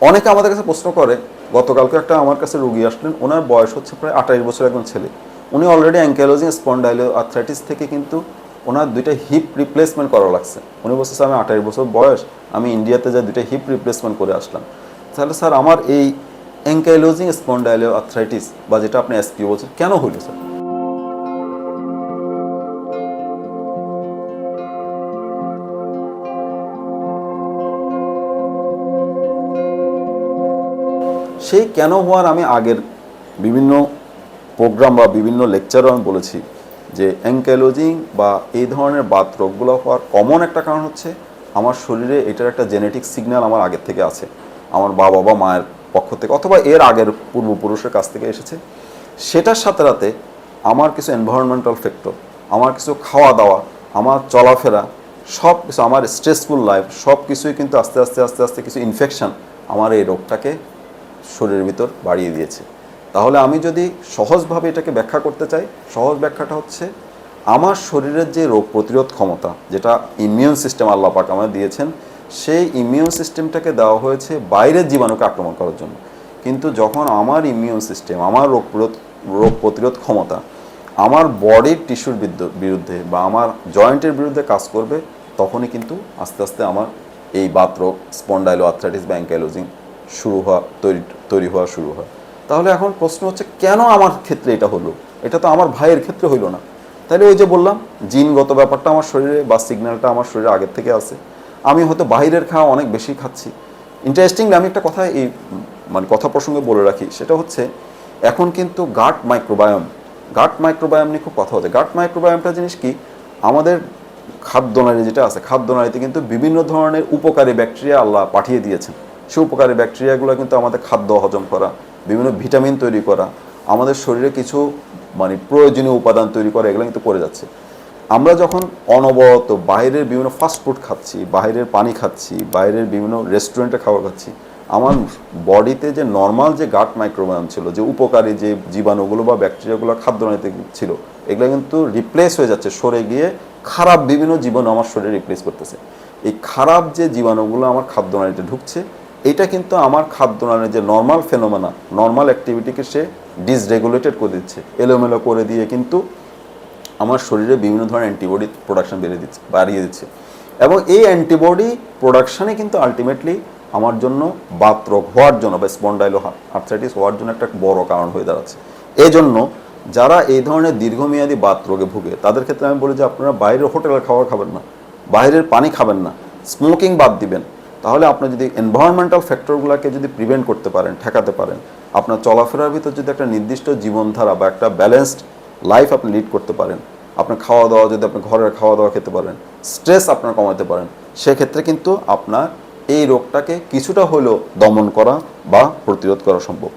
অনেকে আমাদের কাছে প্রশ্ন করে, গতকালকে একটা আমার কাছে রুগী আসলেন, ওনার বয়স হচ্ছে প্রায় আঠাশ বছর একজন ছেলে। উনি অলরেডি অ্যাঙ্কেলোজিং স্পন্ডাইলো আর্থ্রাইটিস থেকে কিন্তু ওনার দুইটা হিপ রিপ্লেসমেন্ট করা লাগছে। উনি বলছে আমি আঠাশ বছর বয়স, আমি ইন্ডিয়াতে যাই দুইটা হিপ রিপ্লেসমেন্ট করে আসলাম। তাহলে স্যার, আমার এই অ্যাঙ্কাইলোজিং স্পন্ডাইলো আর্থ্রাইটিস বা যেটা আপনি এসপিও বলছেন, কেন হইল স্যার? সেই কেন হওয়ার আমি আগের বিভিন্ন প্রোগ্রাম বা বিভিন্ন লেকচারও আমি বলেছি যে অ্যাঙ্কেলোজিং বা এই ধরনের বাত রোগগুলো হওয়ার কমন একটা কারণ হচ্ছে আমার শরীরে এটার একটা জেনেটিক সিগন্যাল আমার আগের থেকে আছে। আমার বাবা বা মায়ের পক্ষ থেকে অথবা এর আগের পূর্বপুরুষের কাছ থেকে এসেছে। সেটার সাথে সাথে আমার কিছু এনভায়রনমেন্টাল ফ্যাক্টর আমার কিছু খাওয়া দাওয়া, আমার চলাফেরা, সব কিছু, আমার স্ট্রেসফুল লাইফ সব কিছুই কিন্তু আস্তে আস্তে আস্তে আস্তে কিছু ইনফেকশন আমার এই রোগটাকে শরীরের ভিতর বাড়িয়ে দিয়েছে। তাহলে আমি যদি সহজভাবে এটাকে ব্যাখ্যা করতে চাই, সহজ ব্যাখ্যাটা হচ্ছে আমার শরীরের যে রোগ প্রতিরোধ ক্ষমতা, যেটা ইমিউন সিস্টেম আল্লাহ পাক আমাদের দিয়েছেন, সেই ইমিউন সিস্টেমটাকে দেওয়া হয়েছে বাইরের জীবাণুকে আক্রমণ করার জন্য। কিন্তু যখন আমার ইমিউন সিস্টেম আমার রোগ প্রতিরোধ রোগ প্রতিরোধ ক্ষমতা আমার বডির টিস্যুর বিরুদ্ধে বা আমার জয়েন্টের বিরুদ্ধে কাজ করবে, তখনই কিন্তু আস্তে আস্তে আমার এই বাতরোগ স্পন্ডাইলো আর্থ্রাইটিস বা শুরু হওয়া, তৈরি তৈরি হওয়া শুরু হয়। তাহলে এখন প্রশ্ন হচ্ছে, কেন আমার ক্ষেত্রে এটা হলো? এটা তো আমার ভাইয়ের ক্ষেত্রে হইল না। তাহলে ওই যে বললাম, জিনগত ব্যাপারটা আমার শরীরে বা সিগন্যালটা আমার শরীরে আগের থেকে আছে। আমি হয়তো বাইরের খাওয়া অনেক বেশি খাচ্ছি। ইন্টারেস্টিংলি আমি একটা কথা এই মানে কথা প্রসঙ্গে বলে রাখি। সেটা হচ্ছে, এখন কিন্তু গাট মাইক্রোবায়োম গাট মাইক্রোবায়োম নিয়ে খুব কথা হচ্ছে গাট মাইক্রোবায়োমটা জিনিস কি? আমাদের খাদ্যনালী যেটা আছে খাদ্যনালীতে কিন্তু বিভিন্ন ধরনের উপকারী ব্যাকটেরিয়া আল্লাহ পাঠিয়ে দিয়েছেন। সেই উপকারী ব্যাকটেরিয়াগুলো কিন্তু আমাদের খাদ্য হজম করা, বিভিন্ন ভিটামিন তৈরি করা, আমাদের শরীরে কিছু মানে প্রয়োজনীয় উপাদান তৈরি করা, এগুলো কিন্তু করে যাচ্ছে। আমরা যখন অনবরত বাইরের বিভিন্ন ফাস্টফুড খাচ্ছি, বাইরের পানি খাচ্ছি, বাইরের বিভিন্ন রেস্টুরেন্টে খাবার খাচ্ছি, আমার বডিতে যে নর্মাল যে গাট মাইক্রোবায়াম ছিল, যে উপকারী যে জীবাণুগুলো বা ব্যাকটেরিয়াগুলো খাদ্যনালীতে ছিল, এগুলো কিন্তু রিপ্লেস হয়ে যাচ্ছে, সরে গিয়ে খারাপ বিভিন্ন জীবাণু আমার শরীরে রিপ্লেস করতেছে। এই খারাপ যে জীবাণুগুলো আমার খাদ্যনালীতে ঢুকছে এটা কিন্তু আমার খাদ্যনালীর যে নর্মাল ফেনোমেনা নর্মাল অ্যাক্টিভিটিকে সে ডিসরেগুলেটেড করে দিচ্ছে, এলোমেলো করে দিয়ে কিন্তু আমার শরীরে বিভিন্ন ধরনের অ্যান্টিবডি প্রোডাকশান বেড়ে দিচ্ছে, বাড়িয়ে দিচ্ছে। এবং এই অ্যান্টিবডি প্রোডাকশানে কিন্তু আলটিমেটলি আমার জন্য বাতরোগ হওয়ার জন্য বা স্পন্ডাইলো আর্থ্রাইটিস হওয়ার জন্য একটা বড় কারণ হয়ে দাঁড়াচ্ছে। এই জন্য যারা এই ধরনের দীর্ঘমেয়াদী বাতরোগে ভুগে, তাদের ক্ষেত্রে আমি বলি যে আপনারা বাইরের হোটেলের খাবার খাবেন না, বাইরের পানি খাবেন না স্মোকিং বাদ দিবেন। তাহলে আপনি যদি এনভায়রনমেন্টাল ফ্যাক্টরগুলোকে যদি প্রিভেন্ট করতে পারেন, ঠেকাতে পারেন, আপনার চলাফেরার ভিতর যদি একটা নির্দিষ্ট জীবনধারা বা একটা ব্যালেন্সড লাইফ আপনি লিড করতে পারেন, আপনার খাওয়া দাওয়া যদি আপনি ঘরের খাওয়া দাওয়া খেতে পারেন স্ট্রেস আপনার কমাতে পারেন, সেক্ষেত্রে কিন্তু আপনার এই রোগটাকে কিছুটা হলেও দমন করা বা প্রতিরোধ করা সম্ভব।